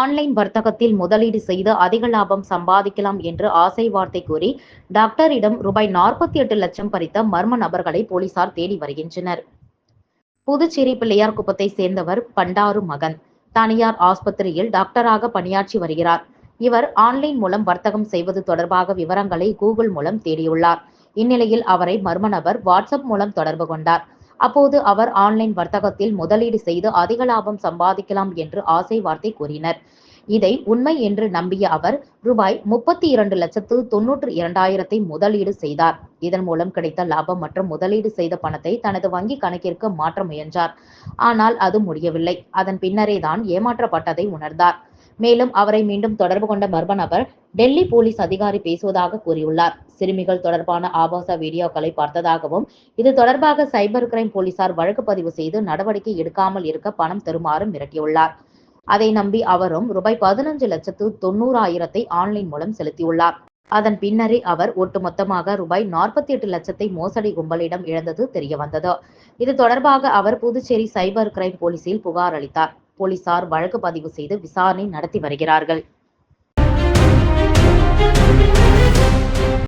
Online வர்த்தகத்தில் முதலீடு செய்து அதிக லாபம் சம்பாதிக்கலாம் என்று ஆசை வார்த்தை கூறி டாக்டரிடம் ரூபாய் நாற்பத்தி எட்டு லட்சம் பறித்த மர்ம நபர்களை போலீசார் தேடி வருகின்றனர். புதுச்சேரி பிள்ளையார் குப்பத்தை சேர்ந்தவர் பண்டாரு மகன். தனியார் ஆஸ்பத்திரியில் டாக்டராக பணியாற்றி வருகிறார். இவர் ஆன்லைன் மூலம் வர்த்தகம் செய்வது தொடர்பாக விவரங்களை கூகுள் மூலம் தேடியுள்ளார். இந்நிலையில் அவரை மர்ம நபர் வாட்ஸ்அப் மூலம் தொடர்பு கொண்டார். அப்போது அவர் ஆன்லைன் வர்த்தகத்தில் முதலீடு செய்து அதிக லாபம் சம்பாதிக்கலாம் என்று ஆசை வார்த்தை கூறினர். இதை உண்மை என்று நம்பிய அவர் ரூபாய் முப்பத்தி இரண்டு லட்சத்து தொன்னூற்று இரண்டாயிரத்தை முதலீடு செய்தார். இதன் மூலம் கிடைத்த லாபம் மற்றும் முதலீடு செய்த பணத்தை தனது வங்கி கணக்கிற்கு மாற்ற முயன்றார். ஆனால் அது முடியவில்லை. அதன் பின்னரே தான் ஏமாற்றப்பட்டதை உணர்ந்தார். மேலும் அவரை மீண்டும் தொடர்பு கொண்ட மர்ம நபர் டெல்லி போலீஸ் அதிகாரி பேசுவதாக கூறியுள்ளார். சிறுமிகள் தொடர்பான ஆபாச வீடியோக்களை பார்த்ததாகவும் இது தொடர்பாக சைபர் கிரைம் போலீசார் வழக்கு பதிவு செய்து நடவடிக்கை எடுக்காமல் இருக்க பணம் தருமாறு மிரட்டியுள்ளார். அதை நம்பி அவரும் ரூபாய் பதினஞ்சு லட்சத்து தொண்ணூறாயிரத்தை ஆன்லைன் மூலம் செலுத்தியுள்ளார். அதன் பின்னரே அவர் ஒட்டுமொத்தமாக ரூபாய் நாற்பத்தி எட்டு லட்சத்தை மோசடி கும்பலிடம் இழந்தது தெரியவந்தது. இது தொடர்பாக அவர் புதுச்சேரி சைபர் கிரைம் போலீசில் புகார் அளித்தார். போலீசார் வழக்கு பதிவு செய்து விசாரணை நடத்தி வருகிறார்கள்.